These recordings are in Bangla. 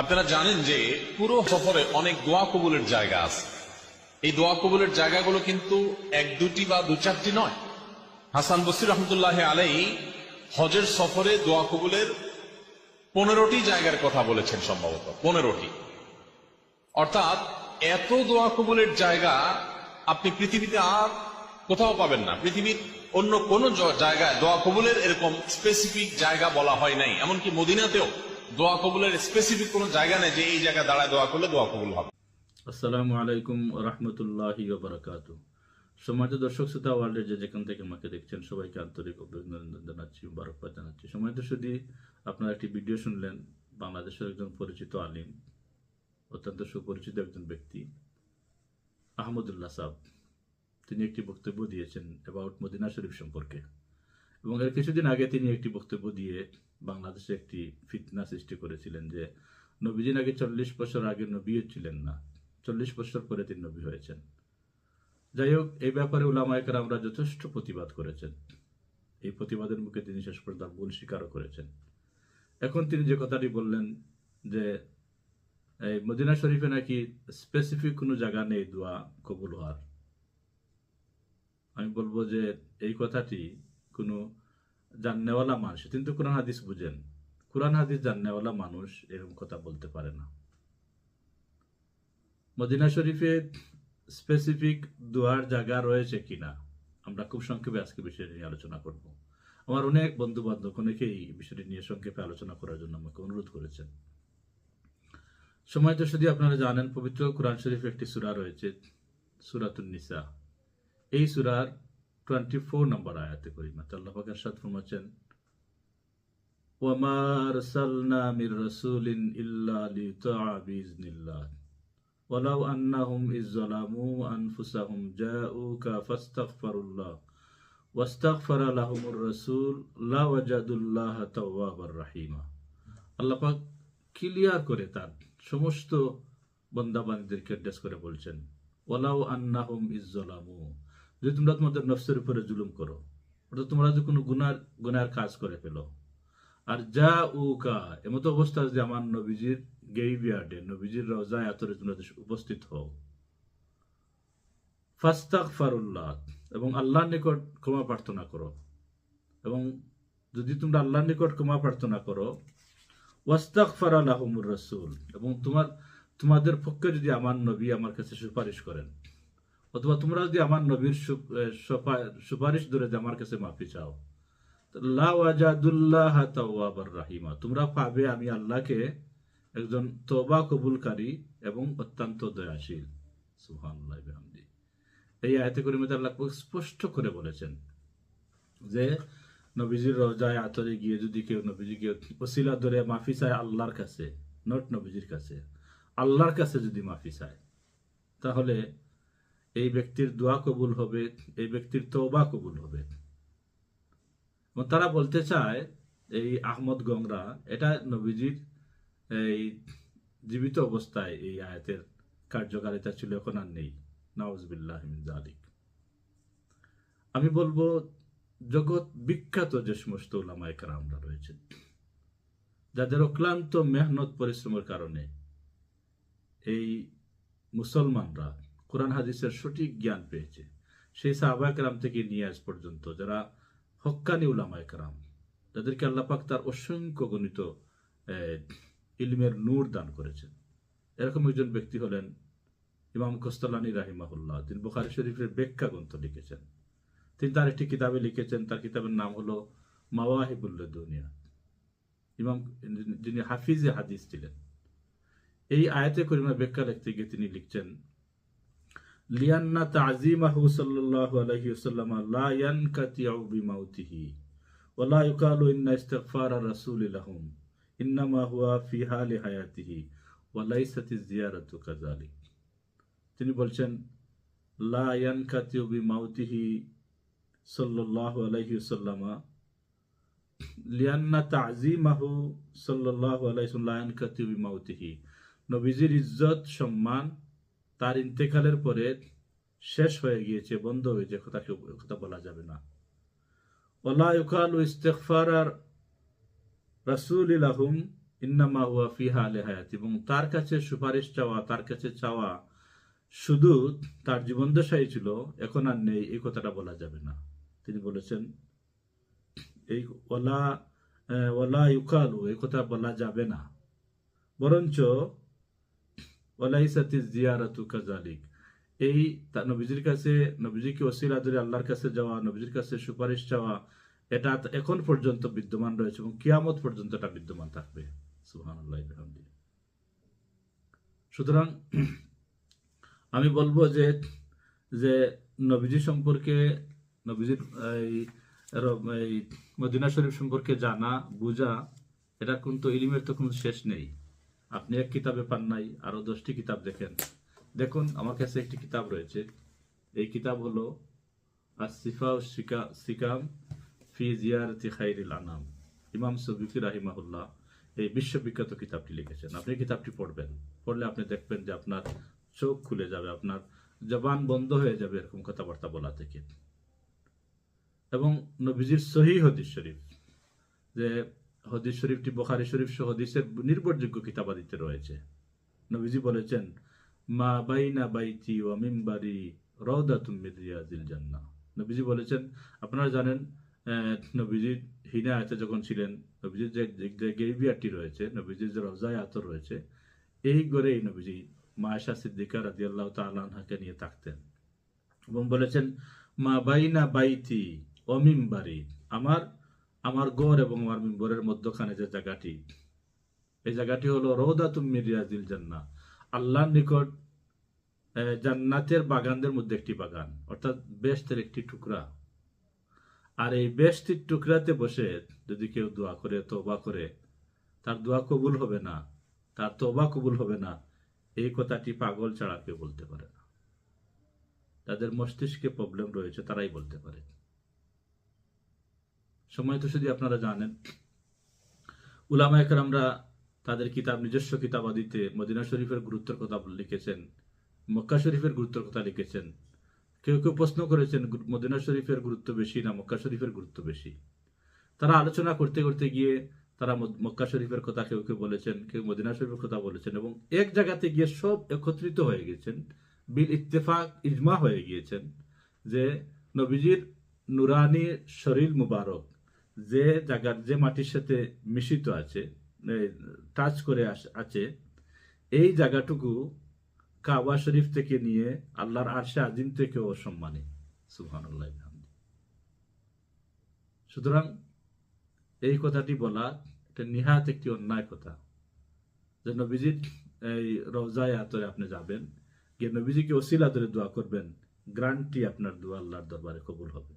আপনারা জানেন যে পুরো সফরে অনেক দোয়া কবুলের জায়গা আছে। এই দোয়া কবুলের জায়গাগুলো কিন্তু এক, দুটি বা দু চারটি নয়। হাসান বসির রহমতুল্লাহ আলাই হজের সফরে দোয়া কবুলের পনেরোটি জায়গার কথা বলেছেন সম্ভবত, পনেরোটি। অর্থাৎ এত দোয়া কবুলের জায়গা আপনি পৃথিবীতে আর কোথাও পাবেন না। পৃথিবীর অন্য কোন জায়গায় দোয়া কবুলের এরকম স্পেসিফিক জায়গা বলা হয় নাই। এমনকি মদিনাতেও দোয়া কবুলের স্পেসিফিক কোনো জায়গা নেই যে এই জায়গায় দাঁড়ায় দোয়া করলে দোয়া কবুল হবে। আসসালামু আলাইকুম রহমতুল্লাহি বারাকাতু। সম্মানিত দর্শক, শ্রোতা ওয়ার্ল্ডের যে যেখান থেকে আমাকে দেখছেন, সবাইকে আন্তরিক অভিনন্দন জানাচ্ছি, মুবারকবাদ জানাচ্ছি। সম্মানিত শুধু আপনারা একটি ভিডিও শুনলেন, বাংলাদেশের একজন পরিচিত আলিম, অত্যন্ত সুপরিচিত একজন ব্যক্তি, আহমদুল্লাহ সাহ। তিনি একটি বক্তব্য দিয়েছেন অ্যাবাউট মদিনা শরীফ সম্পর্কে। এবং এর কিছুদিন আগে তিনি একটি বক্তব্য দিয়ে বাংলাদেশে একটি ফিতনা সৃষ্টি করেছিলেন যে নবীজি নাকি চল্লিশ বছর আগে নবী ছিলেন না। চল্লিশ বছর পরে তিনি নবী হয়েছেন। যাই হোক, এই ব্যাপারে উলামায়কার আমরা যথেষ্ট প্রতিবাদ করেছেন। এই প্রতিবাদের মুখে তিনি শেষ পর্যন্ত ভুল স্বীকারও করেছেন। এখন তিনি যে কথাটি বললেন যে, এই মদিনা শরীফে নাকি স্পেসিফিক কোনো জায়গা নেই দোয়া কবুল হওয়ার। আমি বলব যে, এই কথাটি কোনো জাননেওয়ালা মানুষ। কিন্তু কোরআন হাদিস বুঝেন। কোরআন হাদিস জাননেওয়ালা মানুষ এরকম কথা বলতে পারে না। মদিনা শরীফে স্পেসিফিক দুয়ার জায়গা রয়েছে কিনা, আমরা খুব সংক্ষেপে আজকে বিষয়টি নিয়ে আলোচনা করব। আমার অনেক বন্ধু বান্ধব অনেকেই এই বিষয়টি নিয়ে সংক্ষেপে আলোচনা করার জন্য আমাকে অনুরোধ করেছেন। সময় তো শুধু আপনারা জানেন, পবিত্র কোরআন শরীফে একটি সূরা রয়েছে, সূরাতুন নিসা। এই সূরার টোয়েন্টি ফোর নম্বর আয়াতে করিমা আল্লাহ পাকের সাথ ফরমাচ্ছেন ওয়ামা রাসালনা মির রাসূলিন ইল্লা লিতুআ বিইজনিল্লাহ ওয়ালাউ আন্নাহুম ইযলামু আনফুসাহুম জাউকা ফাস্তাগফিরুল্লাহ ওয়াস্তাগফার লাহুমুর রাসূল লা ওয়াজাদুল্লাহ তাওয়াবার রাহিমা আল্লাহ পাক ক্লিয়ার করে তার সমস্ত বন্দাবানীদেরকে অ্যাড্রেস করে বলছেন ওয়ালাউ আন্নাহুম ইযলামু যদি তোমরা তোমাদের নফসের উপরে জুলুম করো, অর্থাৎ তোমরা যদি কোনো গুনার গুনার কাজ করে ফেলো। আর যা উকা এমতো অবস্থা যে আমার নবীজির গেইবিয়ার্ডে, নবীজির রওজায় আতরে তোমরা উপস্থিত হও। ফাস্তাক ফারুল্লাহ এবং আল্লাহর নিকট ক্ষমা প্রার্থনা করো। এবং যদি তোমরা আল্লাহর নিকট ক্ষমা প্রার্থনা করো ওয়াস্তাক ফারালাহমুর রসুল, এবং তোমার, তোমাদের পক্ষে যদি আমার নবী আমার কাছে সুপারিশ করেন। অথবা তোমরা যদি আমার নবীর সুপারিশ ধরে আমার কাছে মাফি চাও তাওয়াবার রাহিমা, তোমরা পাবে আমি আল্লাহকে একজন তবা কবুলকারী এবং অত্যন্ত দয়াশীল। এই আয়াতে করিমে আল্লাহ স্পষ্ট করে বলেছেন যে, নবীজির রোজায় আতরে গিয়ে যদি কেউ নবীজিকে ওসিলা ধরে মাফি চায় আল্লাহর কাছে নট নবীজির কাছে, আল্লাহর কাছে যদি মাফি চায়, তাহলে এই ব্যক্তির দোয়া কবুল হবে, এই ব্যক্তির তওবা কবুল হবে। এবং তারা বলতে চায়, এই আহমদ গংরা, এটা নবীজির এই জীবিত অবস্থায় এই আয়াতের কার্যকারিতা ছিল, এখন আর নেই। নওয়াজবিল্লাহ জালিক আমি বলব, জগৎ বিখ্যাত যে সমস্ত ওলামায় কারামরা রয়েছেন যাদের অক্লান্ত মেহনত, পরিশ্রমের কারণে এই মুসলমানরা কোরআন হাদিসের সঠিক জ্ঞান পেয়েছে। সেই সাহাবা কারাম থেকে নিয়ে আজ পর্যন্ত যারা হক্কানি উলামায় কারাম যাদেরকে আল্লাহ পাক তার অসংখ্য গণিত ইলমের নূর দান করেছেন। এরকম একজন ব্যক্তি হলেন ইমাম কোস্তালানি রাহিমাহুল্লাহ। তিনি বুখারি শরীফের ব্যাখ্যা গ্রন্থ লিখেছেন। তিনি তার একটি কিতাবে লিখেছেন, তার কিতাবের নাম হলো মাওয়াহিবুল্লাহ দুনিয়া ইমাম, যিনি হাফিজে হাদিস ছিলেন। এই আয়াতে করিমা ব্যাখ্যা লিখতে গিয়ে তিনি লিখছেন লিয়ান্না তাজিমাহু সাল্লাল্লাহু আলাইহি ওয়াসাল্লাম লা ইয়ানকাতিউ বিমাউতিহি ওয়ালা ইউকালু ইন্না ইস্তিগফারা রাসূলি লাহুম ইন্নামা হুয়া ফি হালি হায়াতিহি ওয়া লাইসাতি জিয়ারাতু কাযালিক তিনি বলছেন লা ইয়ানকাতিউ বিমাউতিহি সাল্লাল্লাহু আলাইহি ওয়াসাল্লামা লিয়ান্না তাজিমাহু সাল্লাল্লাহু আলাইহি ওয়াসাল্লাম ইয়ানকাতিউ বিমাউতিহি নবীজির ইজ্জত সম্মান তার ইন্তেকালের পরে শেষ হয়ে গিয়েছে, বন্ধ হয়েছে কথা কেউ কথা বলা যাবে না। ওলা ইউকালু ইস্তেগফার রাসূলিলাহুম ইন্নামা হুয়া ফিহা আলে হায়াত এবং তার কাছে সুপারিশ চাওয়া, তার কাছে চাওয়া শুধু তার জীবন দশাই ছিল, এখন আর নেই, এই কথাটা বলা যাবে না। তিনি বলেছেন, এই ওলা ওলা ইউকালু, এই কথা বলা যাবে না। বরঞ্চ ওলাইসাতি জিয়ারাতু কাজালিক এই নবীজির কাছে, নবীজিকে ওসিলা ধরে আল্লাহর কাছে যাওয়া, নবীজির কাছে সুপারিশ চাওয়া, এটা এখন পর্যন্ত বিদ্যমান রয়েছে এবং কিয়ামত পর্যন্ত এটা বিদ্যমান থাকবে। সুবহানাল্লাহি সুতরাং আমি বলব যে যে নবীজি সম্পর্কে, নবীজির এই মদিনা শরীফ সম্পর্কে জানা, বোঝা, এটা কিন্তু ইলিমের তো কোনো শেষ নেই। আপনি এক কিতাবে পান নাই, আরও দশটি কিতাব দেখেন। দেখুন, আমার কাছে একটি কিতাব রয়েছে। এই কিতাব হলো আসিফা শিকা- সিকাম ফি জিয়ারতি খাইরিল আনাম ইমাম সবিকি রাহিমাহুল্লাহ এই বিশ্ববিখ্যাত কিতাবটি লিখেছেন। আপনি কিতাবটি পড়বেন। পড়লে আপনি দেখবেন যে আপনার চোখ খুলে যাবে, আপনার জবান বন্ধ হয়ে যাবে এরকম কথাবার্তা বলা থেকে। এবং নবীজির সহি হদিস শরীফ যে হদিস শরীফটি বখারি শরীফ সহ হদিসের নির্ভরযোগ্য কিতাবাদিতে রয়েছে। নবীজি বলেছেন মা বাইনা বাইতি ও মিম্বারি রওদাতুম মিন রিয়াজিল জান্নাহ। নবীজি বলেছেন আপনারা জানেন আহ, হিনা হিনায়াতে যখন ছিলেন নবীজির যে গেবিয়ারটি রয়েছে নবীজির যে রওজায় আতর রয়েছে এই গড়েই নবীজি মায়েশা সিদ্দিকা রাদিয়াল্লাহু তাআলা আনহাকে নিয়ে থাকতেন এবং বলেছেন মা বাইনা বাইতি ও মিম্বারি। আমার আমার গড় এবং আমার মিম্বরের মধ্যখানে যে জায়গাটি, এই জায়গাটি হলো রৌদাতুম মিরিয়াজিল জান্না আল্লাহর নিকট জান্নাতের বাগানদের মধ্যে একটি বাগান, অর্থাৎ বেস্তের একটি টুকরা। আর এই বেস্তির টুকরাতে বসে যদি কেউ দোয়া করে তবা করে, তার দোয়া কবুল হবে না, তার তবা কবুল হবে না, এই কথাটি পাগল ছাড়া কেউ বলতে পারে না। তাদের মস্তিষ্কে প্রবলেম রয়েছে, তারাই বলতে পারে। সময় তো শুধু আপনারা জানেন। উলামা একরামরা তাদের কিতাব, নিজস্ব কিতাবাদিতে মদিনা শরীফের গুরুত্বের কথা লিখেছেন, মক্কা শরীফের গুরুত্বের কথা লিখেছেন। কেউ কেউ প্রশ্ন করেছেন মদিনা শরীফের গুরুত্ব বেশি না মক্কা শরীফের গুরুত্ব বেশি? তারা আলোচনা করতে করতে গিয়ে তারা মক্কা শরীফের কথা কেউ কেউ বলেছেন, কেউ মদিনা শরীফের কথা বলেছেন এবং এক জায়গাতে গিয়ে সব একত্রিত হয়ে গেছেন বিল ইত্তেফাক, ইজমা হয়ে গিয়েছেন যে নবীজির নুরানি শরীর মুবারক। যে জায়গার, যে মাটির সাথে মিশ্রিত আছে টাচ করে আছে, এই জায়গাটুকু কাবা শরীফ থেকে নিয়ে আল্লাহর আরশে আজিম থেকে অসম্মানী সুবহানাল্লাহ বিহামদিহি। সুতরাং এই কথাটি বলা এটা নিহাত একটি অন্যায় কথা। যে নবীজির এই রওজায় আতরে আপনি যাবেন, গিয়ে নবীজিকে ওসিলা ধরে দোয়া করবেন গ্রান্টটি আপনার দোয়া আল্লাহর দরবারে কবুল হবে।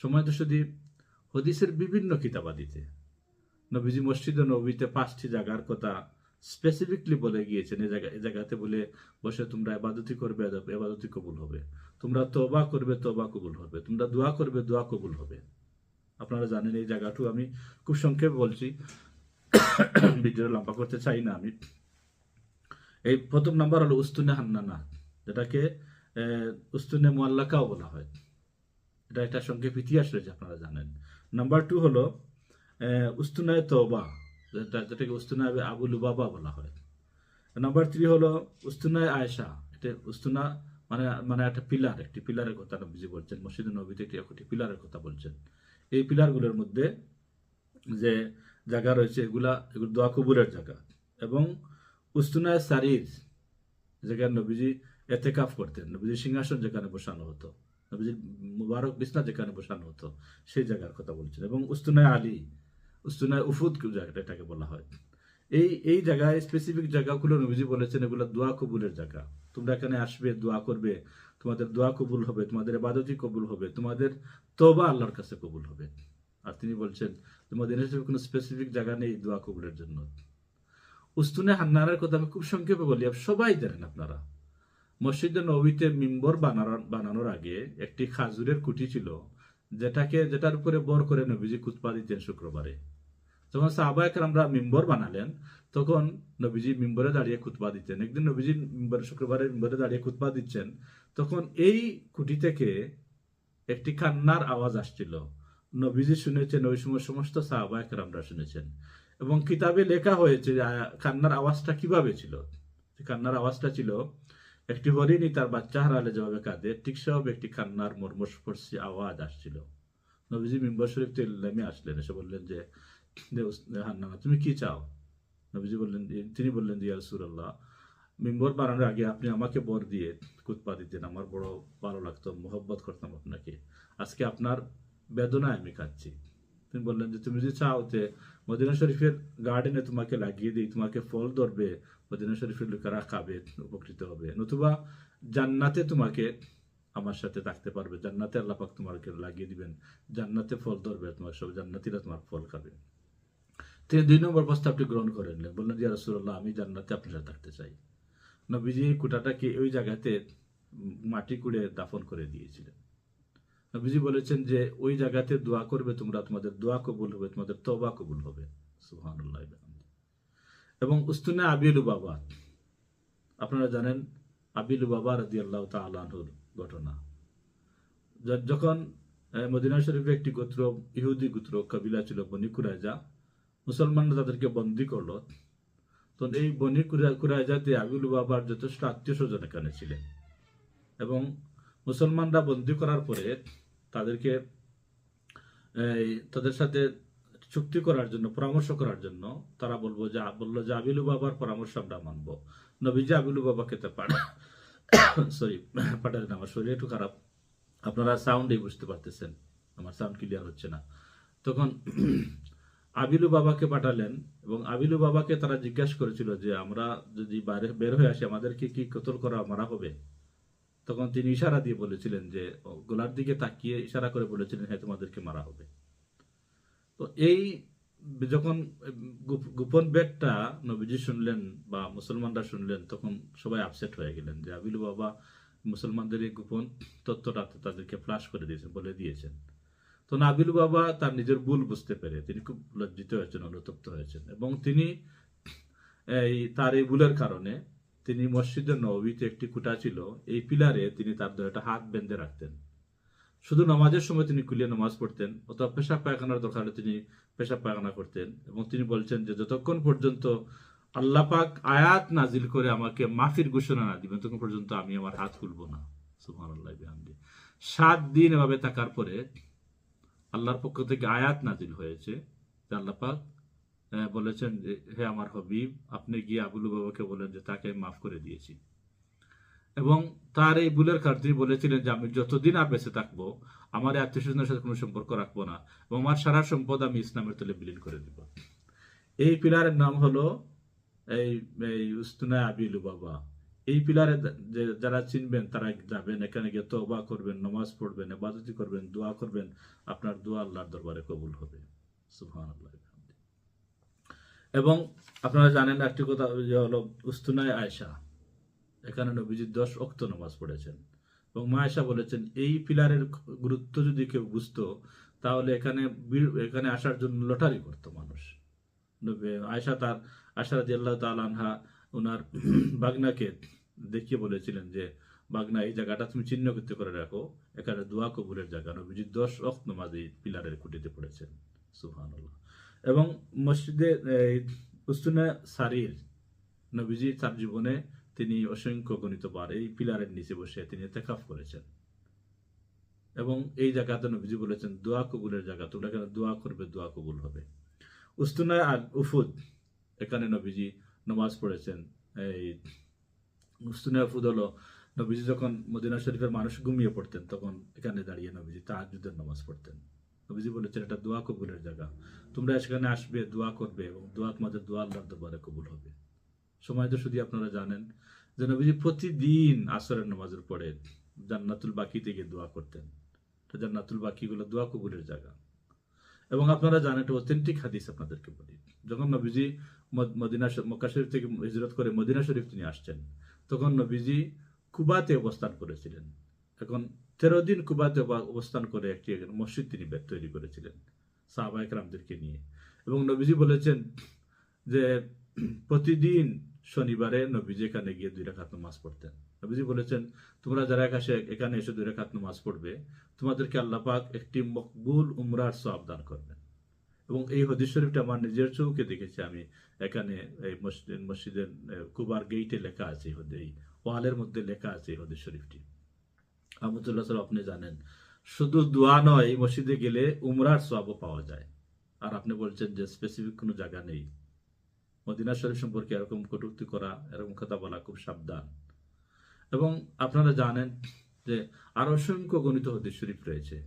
সময় তো শুধু হদিসের বিভিন্ন কিতাবাদিতে। নবীজি মসজিদ নবীতে পাঁচটি জায়গার কথা স্পেসিফিকলি বলে গিয়েছেন। এ জায়গা এ জায়গাতে বলে বসে তোমরা এবাদতি করবে এবাদতি কবুল হবে। তোমরা তোবা করবে তোবা কবুল হবে। তোমরা দোয়া করবে, দোয়া কবুল হবে। আপনারা জানেন এই জায়গাটু আমি খুব সংক্ষেপে বলছি। ভিডিও লম্বা করতে চাই না আমি। এই প্রথম নাম্বার হলো উস্তুনে হান্নানা, যেটাকে উস্তুনে মোয়াল্লাকাও বলা হয়। এটা একটা সংক্ষেপ ইতিহাস রয়েছে, আপনারা জানেন। নাম্বার টু হলো উস্তুনায় তওবা যেটাকে উস্তুনায় আবু লুবাবা বলা হয়। নাম্বার থ্রি হলো, উস্তুনায় আয়েশা, এটা উস্তুনা মানে মানে একটা পিলার, একটি পিলারের কথা নবীজি বলছেন, মসজিদ নবীতে একটি একটি পিলারের কথা বলছেন। এই পিলারগুলোর মধ্যে যে জায়গা রয়েছে, এগুলা, এগুলো দোয়া কবুলের জায়গা। এবং উস্তুনায় সারির যেখানে নবীজি এতেকাফ করতেন নবীজি সিংহাসন যেখানে বসানো হতো। নবীজির মুবারক বিছনা যেখানে বসানো হতো, সেই জায়গার কথা বলছেন। এবং উস্তুনায় আলী, উস্তুনায় উফুদ জায়গাটা এটাকে বলা হয়। এই এই জায়গায় স্পেসিফিক জায়গাগুলো নবীজি বলেছেন, এগুলো দোয়া কবুলের জায়গা। তোমরা এখানে আসবে, দোয়া করবে, তোমাদের দোয়া কবুল হবে, তোমাদের ইবাদতি কবুল হবে, তোমাদের তোবা আল্লাহর কাছে কবুল হবে। আর তিনি বলছেন, তোমাদের কোনো স্পেসিফিক জায়গা নেই দোয়া কবুলের জন্য। উস্তুনে হান্নারের কথা আমি খুব সংক্ষেপে বলি সবাই জানেন আপনারা। মসজিদে নবীতে মিম্বর বানানোর বানানোর আগে একটি খাজুরের কুটি ছিল, যেটাকে, যেটার উপরে বর করে নবীজি কুতপা দিতেন শুক্রবারে। যখন সাহবায়ক আমরা মিম্বর বানালেন, তখন নবীজি মিম্বরে দাঁড়িয়ে খুতবা দিতেন। একদিন নবীজি মিম্বর, শুক্রবারে মিম্বরে দাঁড়িয়ে খুতবা দিচ্ছেন, তখন এই কুটি থেকে একটি কান্নার আওয়াজ আসছিল। নবীজি শুনেছেন, ওই সময় সমস্ত সাহবায়ক আমরা শুনেছেন। এবং কিতাবে লেখা হয়েছে কান্নার আওয়াজটা কীভাবে ছিল? কান্নার আওয়াজটা ছিল একটি হরিণী তার বাচ্চা হারালে যেভাবে কাঁদে। ঠিক সেভাবে একটি কান্নার মর্মস্পর্শী আওয়াজ আসছিল। নবীজি মিম্বর শরীফ নেমে আসলেন, এসে বললেন যে হান্নানা, তুমি কি চাও? নবীজি বললেন, তিনি বললেন যে সুরাল্লাহ মিম্বর বানানোর আগে আপনি আমাকে বর দিয়ে কুৎপা দিতেন। আমার বড় ভালো লাগতো, মোহব্বত করতাম আপনাকে। আজকে আপনার বেদনায় আমি কাঁদছি। তিনি বললেন যে, তুমি যদি চাও যে মদিনা শরীফের গার্ডেনে তোমাকে লাগিয়ে দিই, তোমাকে ফল ধরবে মদিনা শরীফের লোকেরা খাবে, উপকৃত হবে? নতুবা জান্নাতে তোমাকে আমার সাথে থাকতে পারবে। জান্নাতে আল্লাহ পাক তোমাকে লাগিয়ে দিবেন। জান্নাতে ফল ধরবে, তোমার সব জান্নাতিরা তোমার ফল খাবে। তিনি দুই নম্বর প্রস্তাবটি গ্রহণ করে নিলেন বললেন যে রসুল্লাহ আমি জান্নাতে আপনার সাথে থাকতে চাই। নবীজি এই কুটাটাকে ওই জায়গাতে মাটি কুড়ে দাফন করে দিয়েছিলেন। নবীজি বলেছেন যে, ওই জায়গাতে দোয়া করবে তোমরা, তোমাদের দোয়া কবুল হবে, তোমাদের তবা কবুল হবে। সুবহানাল্লাহ এবং উস্তুনে আবিলু বাবা। আপনারা জানেন আবিলু বাবা রাজি আল্লাহ তালাহুর ঘটনা। যখন মদিনা শরীফে একটি গোত্র, ইহুদি গোত্র, কবিলা ছিল বনি কুরাইজা মুসলমানরা তাদেরকে বন্দি করল। তো এই বনি কুরা- কুরাইজাতে আবিলু বাবার যথেষ্ট আত্মীয় স্বজন এখানে ছিলেন। এবং মুসলমানরা বন্দি করার পরে তাদেরকে তাদের সাথে চুক্তি করার জন্য, পরামর্শ করার জন্য তারা বলব যে, বলল যে, আবিলু বাবার পরামর্শ আমরা মানবো। নবীজি আবিলু বাবাকে তো পাঠা সরি পাঠালেন। আমার শরীর একটু খারাপ। আপনারা সাউন্ডই বুঝতে পারতেছেন। আমার সাউন্ড ক্লিয়ার হচ্ছে না। তখন আবিলু বাবাকে পাঠালেন এবং আবিলু বাবাকে তারা জিজ্ঞাসা করেছিল যে, আমরা যদি বাইরে, বের হয়ে আসি, আমাদেরকে কি কতল করা, মারা হবে? তখন তিনি ইশারা দিয়ে বলেছিলেন যে গোলার দিকে তাকিয়ে ইশারা করে বলেছিলেন হ্যাঁ তোমাদেরকে মারা হবে। তো এই যখন গোপন বেদটা নবীজি শুনলেন বা মুসলমানরা শুনলেন, তখন সবাই আপসেট হয়ে গেলেন যে আবিলু বাবা মুসলমানদের এই গোপন তত্ত্বটা তাদেরকে ফ্লাশ করে দিয়েছেন বলে দিয়েছেন। তো নাবিলু বাবা তার নিজের ভুল বুঝতে পেরে তিনি খুব লজ্জিত হয়েছেন, অনুতপ্ত হয়েছেন এবং তিনি এই তার এই ভুলের কারণে তিনি মসজিদের নবীতে একটি কুটা ছিল, এই পিলারে তিনি তার একটা হাত বেঁধে রাখতেন। শুধু নামাজের সময় তিনি কুলিয়ে নামাজ পড়তেন, অথবা পেশাব পায়খানার দরকার তিনি পেশাব পায়খানা করতেন এবং তিনি বলছেন যে, যতক্ষণ পর্যন্ত আল্লাহ পাক আয়াত নাজিল করে আমাকে মাফির ঘোষণা না দিবেন তখন পর্যন্ত আমি আমার হাত খুলবো না। সুবহানাল্লাহ, বিহামদি। সাত দিন এভাবে থাকার পরে আল্লাহর পক্ষ থেকে আয়াত নাজিল হয়েছে। আল্লাহ পাক বলেছেন যে, হে আমার হবিব, আপনি গিয়ে আবুলু বাবাকে বলেন যে, তাকে মাফ করে দিয়েছি। এবং তার এই ভুলের কারণে তিনি বলেছিলেন যে, আমি যতদিন আর বেঁচে থাকব, আমার এই আত্মীয় স্বজনের সাথে কোনো সম্পর্ক রাখব না এবং আমার সারা সম্পদ আমি ইসলামের তলে বিলীন করে দিব। এই পিলারের নাম হলো এই এই উস্তুনা আবিলু বাবা এই পিলারে যারা চিনবেন, তারা যাবেন। এখানে গিয়ে তওবা করবেন, নামাজ পড়বেন, ইবাদতি করবেন, দোয়া করবেন। আপনার দোয়া আল্লাহর দরবারে কবুল হবে। এবং আপনারা জানেন একটি কথা হলো উস্তুনায় আয়সা এখানে নবীজি দশ অক্ত নামাজ পড়েছেন। এবং মা আয়সা বলেছেন, এই পিলারের গুরুত্ব যদি কেউ বুঝতো, তাহলে এখানে এখানে আসার জন্য লটারি করতো মানুষ। আয়সা তার আশা রাজি আল্লাহ আনহা ওনার বাগনাকে দেখিয়ে বলেছিলেন যে, বাগনা, এই জায়গাটা তুমি চিহ্ন করতে করে রাখো, এখানে দোয়া কবুলের জায়গা। নবীজি দশ অক্ত নামাজ এই পিলারের খুঁটিতে পড়েছেন। সুবহানাল্লাহ। এবং মসজিদে উস্তুনা সারির নবীজি তার জীবনে তিনি অসংখ্য গণিতবার এই পিলারের নিচে বসে তিনি তেকাফ করেছেন। এবং এই জায়গাতে নবীজি বলেছেন, দোয়া কবুলের জায়গা, তোমরা এখানে দোয়া করবে, দোয়া কবুল হবে। উস্তুনায় আর উফুদ, এখানে নবীজি নমাজ পড়েছেন। এই উস্তুনায় উফুদ হলো, নবীজি যখন মদিনা শরীফের মানুষ ঘুমিয়ে পড়তেন, তখন এখানে দাঁড়িয়ে নবীজি তাহাজুদের নামাজ পড়তেন। নবীজি বলেছেন, এটা দোয়া কবুলের জায়গা। তোমরা সেখানে আসবে, দোয়া করবে এবং দোয়া তোমাদের দোয়া আল্লাহর দরবারে কবুল হবে। সময় তো শুধু আপনারা জানেন যে নবীজি প্রতিদিন আসরের নামাজের পরে জান্নাতুল বাকিতে গিয়ে দোয়া করতেন। তো জান্নাতুল বাকিগুলো দোয়া কবুলের জায়গা। এবং আপনারা জানেন এটা অথেন্টিক হাদিস আপনাদেরকে বলি। যখন নবীজি মদ- মদিনা মক্কা শরীফ থেকে হিজরত করে মদিনা শরীফ তিনি আসছেন, তখন নবীজি কুবাতে অবস্থান করেছিলেন। এখন তেরো দিন কুবাতে অবা- অবস্থান করে একটি মসজিদ তিনি তৈরি করেছিলেন সাহবায়ক রামদেরকে নিয়ে। এবং নবীজি বলেছেন যে প্রতিদিন শনিবারে নবীজি এখানে গিয়ে দুই রাখাত নামাজ পড়তেন। নবীজি বলেছেন, তোমরা যারা একাশে, এখানে এসে দুই রাখাত নামাজ পড়বে, তোমাদেরকে আল্লাহ পাক একটি মকবুল উমরার সব দান করবেন। এবং এই হদিস শরীফটা আমার নিজের চৌকে দেখেছি আমি। এখানে এই মসজিদ, মসজিদের কুবার গেইটে লেখা আছে এই ওয়ালের মধ্যে লেখা আছে এই হদিস শরীফটি। আহমদুল্লাহ সাহেব আপনি জানেন, শুধু দোয়া নয়, মসজিদে গেলে উমরার সওয়াবও পাওয়া যায়। আর আপনি বলছেন যে স্পেসিফিক কোনো জায়গা নেই। মদিনা শরীফ সম্পর্কে এরকম কটূক্তি করা, এরকম কথা বলা খুব সাবধান। এবং আপনারা জানেন যে আর অসংখ্য গণিত হদিস শরীফ রয়েছে।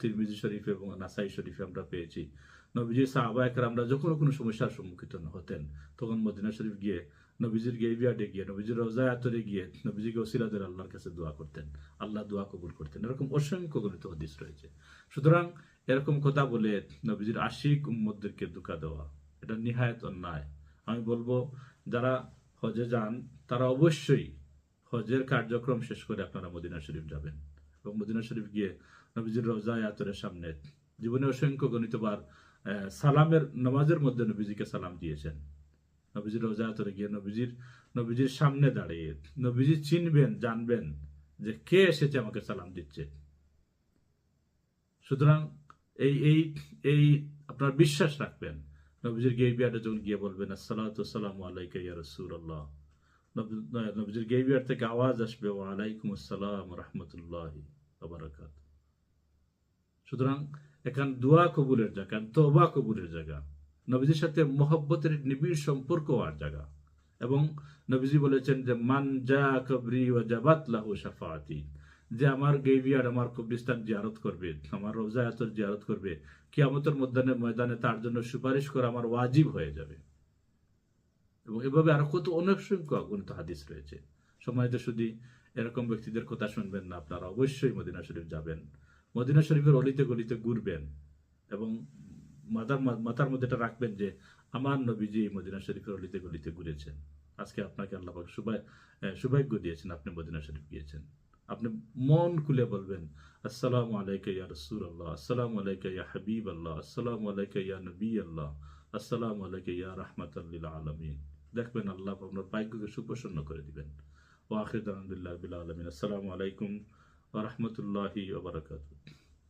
তিরমিজি শরীফ এবং নাসাই শরীফে আমরা পেয়েছি। নবীজির সাহাবা আমরা যখন কোনো সমস্যার সম্মুখীন হতেন, তখন মদিনা শরীফ গিয়ে নবীজির গেবিয়াডে গিয়ে, নবীজির রোজা আতরে গিয়ে, নবীজিকে ওসিরাদের আল্লাহর কাছে দোয়া করতেন। আল্লাহ দোয়া কবুল করতেন। এরকম অসংখ্য গণিত হদিস রয়েছে। সুতরাং এরকম কথা বলে নবীজির আশিক উম্মদদেরকে দুঃখা দেওয়া এটা নিহায়ত অন্যায়। আমি বলব, যারা হজে যান, তারা অবশ্যই হজের কার্যক্রম শেষ করে আপনারা মদিনা শরীফ যাবেন। এবং মদিনা শরীফ গিয়ে নবীজির রোজা আতরের সামনে জীবনে অসংখ্য গণিতবার সালামের নামাজের মধ্যে নবীজিকে সালাম দিয়েছেন। নবীজির রোজা আতরে গিয়ে নবীজির নবীজির সামনে দাঁড়িয়ে নবীজি চিনবেন, জানবেন যে কে এসেছে আমাকে সালাম দিচ্ছে। সুতরাং এই এই এই আপনার বিশ্বাস রাখবেন। নবীজির গেবিয়াটা যখন গিয়ে বলবেন, আসসালাতু সালামু আলাইকা নবীজির গেবিয়ার থেকে আওয়াজ আসবে, ওয়া আলাইকুম আসসালাম রাহমাতুল্লাহি ওয়া বারাকাতুহু সুতরাং এখান দোয়া কবুলের জায়গা, তওবা কবুলের জায়গা, নবীজির সাথে মহব্বতের নিবিড় সম্পর্ক হওয়ার জায়গা। এবং নবীজি বলেছেন যে, মান যা কবরি ও জাবাত লাহু শাফাআতি। যে আমার গেবিয়ার আমার কবরিস্তান জিয়ারত করবে, আমার রোজা আতর জিয়ারত করবে, কিয়ামতের ময়দানে ময়দানে তার জন্য সুপারিশ করা আমার ওয়াজিব হয়ে যাবে। এবং এভাবে আরও কত অনেক সংখ্যক অগণিত হাদিস রয়েছে। সময়তে শুধু এরকম ব্যক্তিদের কথা শুনবেন না, আপনারা অবশ্যই মদিনা শরীফ যাবেন। মদিনা শরীফের অলিতে গলিতে ঘুরবেন এবং মাথার মাথার মধ্যে এটা রাখবেন যে আমার নবীজি মদিনা শরীফের অলিতে গলিতে ঘুরেছেন। আজকে আপনাকে আল্লাহ সৌভাগ্য দিয়েছেন, আপনি মদিনা শরীফ গিয়েছেন। আপনি মন খুলে বলবেন, আসসালামু আলাইকা ইয়া আল্লাহ আসসালামু আলাইকা ইয়া হাবিব আল্লাহ আসসালামু আলাইকা নবী আল্লাহ আসসালামু আলাইকা ইয়া রাহমাতাল লিল দেখবেন আল্লাহ আপনার ভাগ্যকে সুপ্রসন্ন করে দিবেন। ও আখির আলহামদুলিল্লাহ বিল আলমিন। আসসালামু আলাইকুম ওয়া রাহমাতুল্লাহি ওয়া বারাকাতুহু।